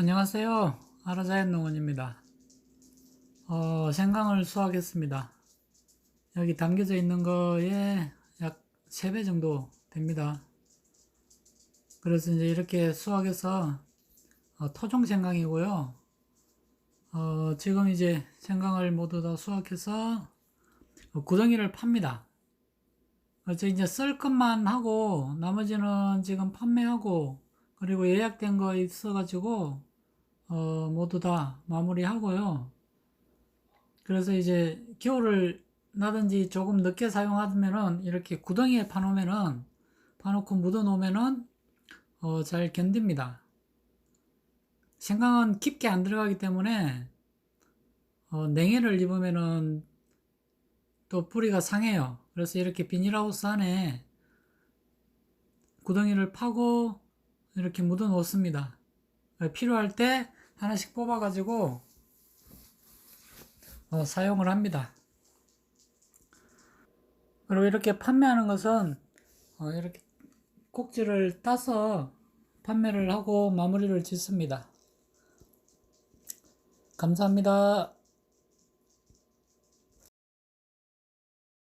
안녕하세요. 아라자연 농원입니다. 어, 생강을 수확했습니다. 여기 담겨져 있는 거에 약 3배 정도 됩니다. 그래서 이제 이렇게 수확해서 어, 토종 생강이고요. 어, 지금 이제 생강을 모두 다 수확해서 어, 구덩이를 팝니다. 어째 이제 쓸 것만 하고 나머지는 지금 판매하고 그리고 예약된 거 있어가지고 어, 모두 다 마무리하고요. 그래서 이제 겨울을 나든지 조금 늦게 사용하면은 이렇게 구덩이에 파놓으면은 파놓고 묻어 놓으면은 어, 잘 견딥니다. 생강은 깊게 안 들어가기 때문에 어, 냉해를 입으면은 또 뿌리가 상해요. 그래서 이렇게 비닐하우스 안에 구덩이를 파고 이렇게 묻어 놓습니다. 필요할 때 하나씩 뽑아가지고 어, 사용을 합니다. 그리고 이렇게 판매하는 것은 어, 이렇게 꼭지를 따서 판매를 하고 마무리를 짓습니다. 감사합니다.